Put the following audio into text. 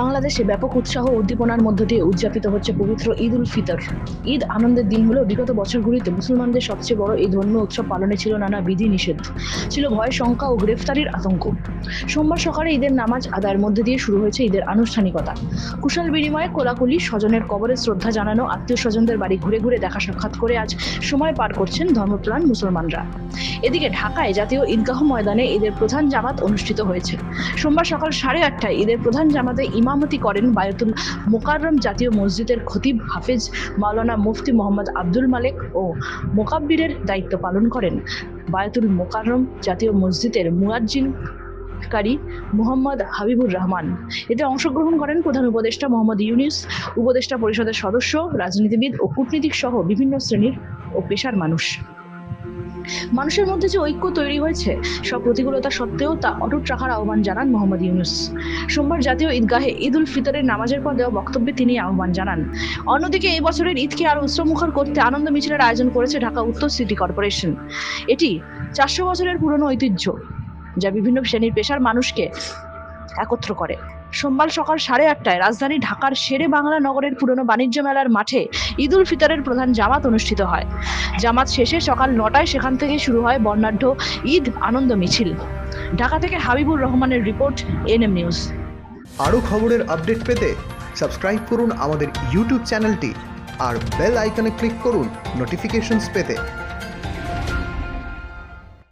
বাংলাদেশে ব্যাপক উৎসাহ উদ্দীপনার মধ্য দিয়ে উদযাপিত হচ্ছে পবিত্র ঈদ উল ফিতর। ঈদ আনন্দের দিন হলেও বিগত বছরগুলিতে মুসলমানদের সবচেয়ে বড় এই ধর্মীয় উৎসব পালনে ছিল নানা বিধি নিষেধ ছিল ভয়, শঙ্কা ও গ্রেফতারির আতঙ্ক। সোমবার সকালে ঈদের নামাজ আদায়ের মধ্যে দিয়ে শুরু হয়েছে ঈদের আনুষ্ঠানিকতা। কুশল বিনিময়ে কোলাকুলি, স্বজনের কবরে শ্রদ্ধা জানানো আত্মীয় স্বজনদের বাড়ি ঘুরে ঘুরে দেখা সাক্ষাৎ করে আজ সময় পার করছেন ধর্মপ্রাণ মুসলমানরা। এদিকে ঢাকায় জাতীয় ঈদগাহ ময়দানে ঈদের প্রধান জামাত অনুষ্ঠিত হয়েছে। সোমবার সকাল সাড়ে আটটায় ঈদের প্রধান জামাতে ইমামতি করেন বায়তুল মোকাররম জাতীয় মসজিদের খতিব হাফিজ মাওলানা মুফতি মোহাম্মদ আব্দুল মালেক ও মোকাব্বিরের দায়িত্ব পালন করেন। বায়তুল মোকাররম জাতীয় মসজিদের মুয়াজ্জিন কারি মোহাম্মদ হাবিবুর রহমান। এতে অংশগ্রহণ করেন প্রধান উপদেষ্টা মোহাম্মদ ইউনিস, উপদেষ্টা পরিষদের সদস্য, রাজনীতিবিদ ও কূটনীতিক সহ বিভিন্ন শ্রেণির ও পেশার মানুষ। মানুষের মধ্যে যে ঐক্য তৈরি হয়েছে, সব প্রতিকূলতা সত্ত্বেও তা অটুট রাখার আহ্বান জানান মোহাম্মদ ইউনুস। সোমবার জাতীয় ঈদগাহে ঈদ উল ফিতরের নামাজের পর দেওয়া বক্তব্যে তিনি আহ্বান জানান। অন্যদিকে এই বছরের ঈদকে আরও উৎসবমুখর করতে আনন্দ মিছিলের আয়োজন করেছে ঢাকা উত্তর সিটি কর্পোরেশন। এটি চারশো বছরের পুরনো ঐতিহ্য, যা বিভিন্ন শ্রেণির পেশার মানুষকে একত্র করে। সোমবার সকাল সাড়ে আটটায় রাজধানী ঢাকার শেরে বাংলা নগরের পুরনো বাণিজ্য মেলার মাঠে ঈদ উল ফিতরের প্রধান জামাত অনুষ্ঠিত হয়। জামাত শেষে সকাল নটায় সেখান থেকে শুরু হয় বর্ণাঢ্য ঈদ আনন্দ মিছিল। ঢাকা থেকে হাবিবুর রহমানের রিপোর্ট, এনএম নিউজ। আরও খবরের আপডেট পেতে সাবস্ক্রাইব করুন আমাদের ইউটিউব চ্যানেলটি আর বেল আইকনে ক্লিক করুন নোটিফিকেশনস পেতে।